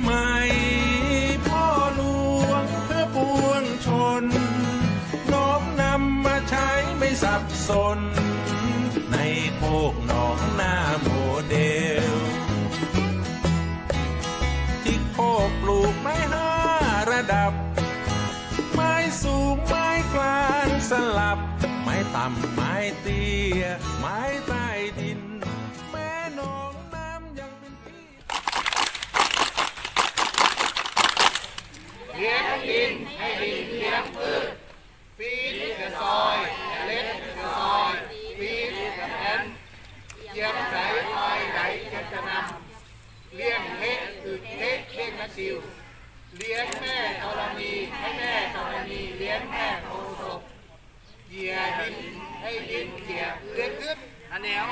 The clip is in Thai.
ใหม่พ่อหลวงเพื่อปวงชน น้อมนำมาใช้ไม่สับสน ในโคกหนองหน้าโมเดล ที่โคกปลูกไม้ห้าระดับ ไม้สูงไม้กลางสลับ ไม้ต่ำไม้เตี้ย ไม้ใต้ดิน ให้ดินเลี้ยงพืชฟีดกระซอยเล็ดกระซอยฟีดกระแอนเยียมไหลคอยไหลจะจะนำเลี้ยงเฮ็ดอึดเฮ็ดเลี้ยงนักซิวเลี้ยงแม่ธรณีให้แม่ธรณีเลี้ยงแม่โพศพเหยียดินให้ดินเกียเลี้ยงขึ้นอันแนว